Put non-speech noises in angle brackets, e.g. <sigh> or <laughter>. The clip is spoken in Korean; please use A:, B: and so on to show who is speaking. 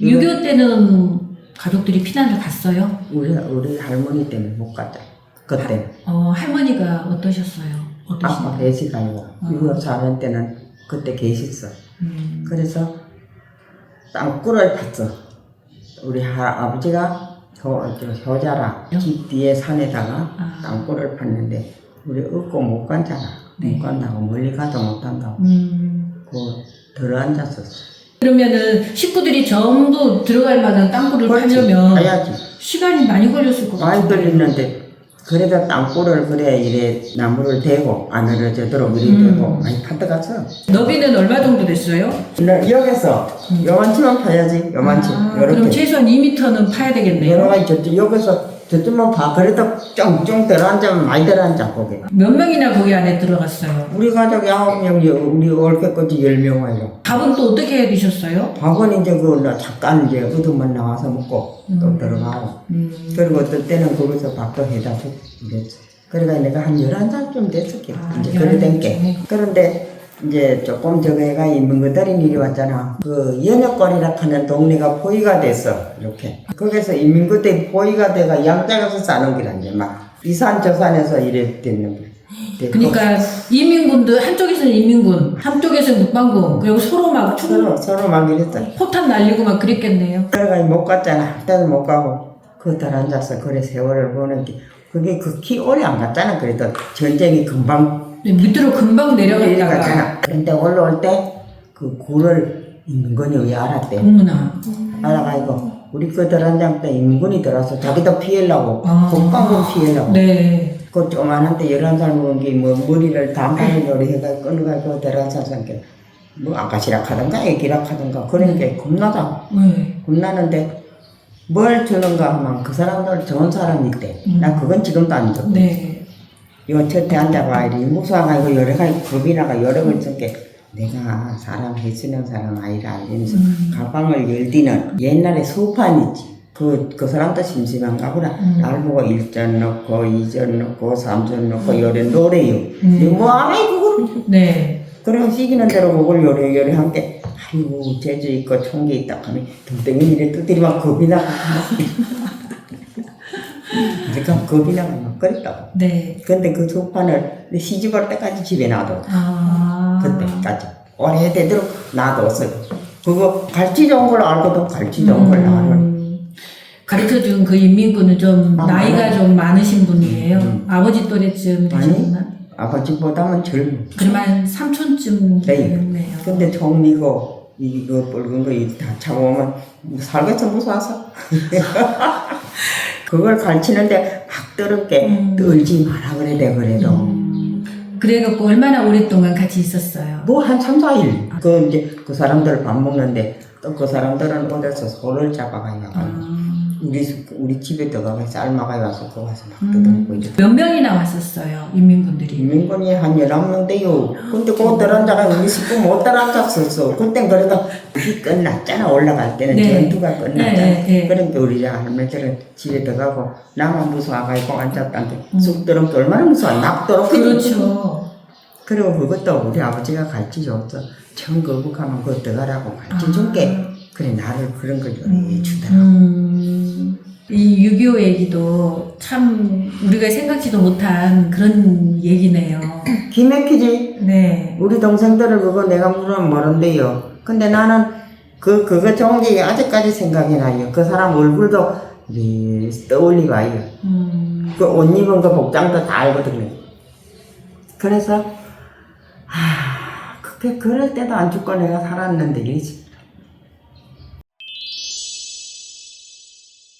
A: 6.25 때는 가족들이 피난을 갔어요?
B: 우리 우리 할머니 때문에 못 갔다. 그때
A: 어, 할머니가 어떠셨어요?
B: 아빠
A: 어떠신가요? 아.
B: 이거 사는 때는 그때 계셨어.
A: 음,
B: 그래서 땅굴을 팠어. 우리 할 아버지가 효, 저 효자라 집 뒤에 산에다가
A: 아.
B: 땅굴을 팠는데 우리 얻고 못 갔잖아.
A: 네.
B: 못 간다고 멀리 가도 못 간다고.
A: 음.
B: 그 들어앉았었어.
A: 그러면은 식구들이 전부 들어갈 만한 땅굴을 파려면
B: 가야지.
A: 시간이 많이 걸렸을 것
B: 많이
A: 같아요.
B: 걸리는데 그래도 땅굴을 그래 이래 나무를 대고 안 흐려지도록 이래
A: 음.
B: 대고 많이 파다갔어.
A: 너비는 얼마 정도 됐어요?
B: 근데 여기서 요만치만 파야지 요만치
A: 아, 그럼
B: 요렇게
A: 최소한 2m는 파야
B: 여러
A: 되겠네요.
B: 가지 저쪽 여기서 저쪽만 봐 그래도 쫑쫑 들어앉으면 많이 들어앉아 거기
A: 몇 명이나 거기 안에 들어갔어요?
B: 우리 가족이 아홉 명 우리 올게까지 열 명 와요
A: 밥은 또 어떻게 해 드셨어요?
B: 밥은 이제 그 잠깐 이제 어둠만 나와서 먹고 또
A: 음.
B: 들어가고
A: 음.
B: 그리고 어떤 때는 거기서 밥도 해다 주고 이랬어 그러니까 내가 한 11살쯤 됐었겠
A: 아,
B: 이제 그래 된게
A: 11살.
B: 그런데 이제 조금 저거가 있는 것들이 일이 왔잖아. 그 연역거리라 하는 동네가 포위가 됐어 이렇게. 거기서 인민구 때 포위가 돼가 양쪽에서 싸는 게라 이제 막. 이산 저산에서 이래 됐는 게
A: 그러니까 이민군들 한쪽에서는 이민군, 한쪽에서는 국방군, 그리고 서로 막 총,
B: 서로 서로 막 이랬어
A: 포탄 날리고 막 그랬겠네요.
B: 그래가 못 갔잖아. 그때는 못 가고 그들 앉아서 그래 세월을 보는 게. 그게 극히 오래 안 갔잖아. 그래도 전쟁이 금방
A: 네, 밑으로 금방 내려갔다가
B: 그런데 올라올 때 그 굴을 인근이 왜 알았대
A: 어머나.
B: 알아가지고 우리 그 들한장 때 인군이 들어와서 자기도 피하려고
A: 아.
B: 국방군 피하려고
A: 네.
B: 그 조만한테 열한 살 먹은 게 뭐 머리를 요리 해가 끊어가지고 들어앉아서 뭐 아가씨락 하던가 애기락 하던가 그런 게 겁나다
A: 네.
B: 겁나는데 뭘 주는가 하면 그 사람들 좋은 사람이 있대
A: 음.
B: 나 그건 지금도 안 줘.
A: 네.
B: 요 첫에 앉아봐 이리 무서워가지고 여러 가지 겁이 나가 여러 번 있었게 내가 사람 해치는 사람 아니라 이러면서
A: 음.
B: 가방을 열디는 옛날에 소판 있지 그, 그 사람도 심심한가 보라
A: 음.
B: 날 보고 1전 넣고 2전 넣고 3전 넣고 요래 노래요
A: 음.
B: 이거 뭐 알아 그걸
A: 네.
B: 그럼 시키는 대로 그걸 요래 요래 함께 아이고 재주 있고 총기 있다 하면 등등이 이래 두드리면 겁이 나고 그러니까 겁이 나고 막 그랬다고
A: 네.
B: 근데 그 소판을 시집 올 때까지 집에 놔둬
A: 아.
B: 그때까지 오래되도록 놔뒀어요 그거 갈치 좋은 걸 알거든 갈치 좋은 걸
A: 음, 가르쳐 준 그 인민군은 좀
B: 아,
A: 나이가
B: 많아요.
A: 좀 많으신 분이에요.
B: 음.
A: 아버지 또래쯤
B: 아니.
A: 되셨나?
B: 아버지보다는 젊어
A: 그러면 삼촌쯤
B: 네.
A: 되겠네요.
B: 근데 종미고 이거 붉은 거다 차고 오면 살겠어 무서워서 <laughs> 그걸 가르치는데 막 더럽게
A: 음.
B: 떨지 마라 그래 돼 그래도.
A: 음, 그래갖고 얼마나 오랫동안 같이 있었어요?
B: 뭐 한 3, 4일. 그 이제 그 사람들 밥 먹는데 또 그 사람들은 어디서 소를 잡아가요
A: 아,
B: 우리 집- 우리 집에 들어가서 삶아가 와서 거 가서 막
A: 음.
B: 뜯어먹고 이제
A: 몇 명이나 왔었어요, 인민군들이?
B: 인민군이 한 11명 돼요 근데 그 들어앉아가 우리 식구 못 들어앉았었어 그땐 그래도 이 끝났잖아 올라갈 때는
A: 네.
B: 전투가 끝났잖아
A: 네, 네, 네.
B: 그러니까 우리 할머니들은 집에 들어가고 나만 무서워가지고 앉았다는데
A: 음.
B: 쑥들은 또 얼마나 무서워 납도록
A: 그렇죠.
B: 그리고 그것도 우리 아버지가 가르쳐 줬어 처음 거북하면 그거 들어가라고 가르쳐 줄게 그래 나를 그런 걸 요리해 주더라
A: 음, 이 6.25 얘기도 참 우리가 생각지도 못한 그런 얘기네요. <clears throat>
B: 기맥히지
A: 네.
B: 우리 동생들을 그거 내가 물으면 모른대요. 근데 나는 그, 그거 좋은 게 아직까지 생각이 나요. 그 사람 얼굴도 네, 떠올리고 와요.
A: 음,
B: 그옷 입은 거 복장도 다 알거든요. 그래서, 하, 그게 그럴 때도 안 죽고 내가 살았는데, 이러지.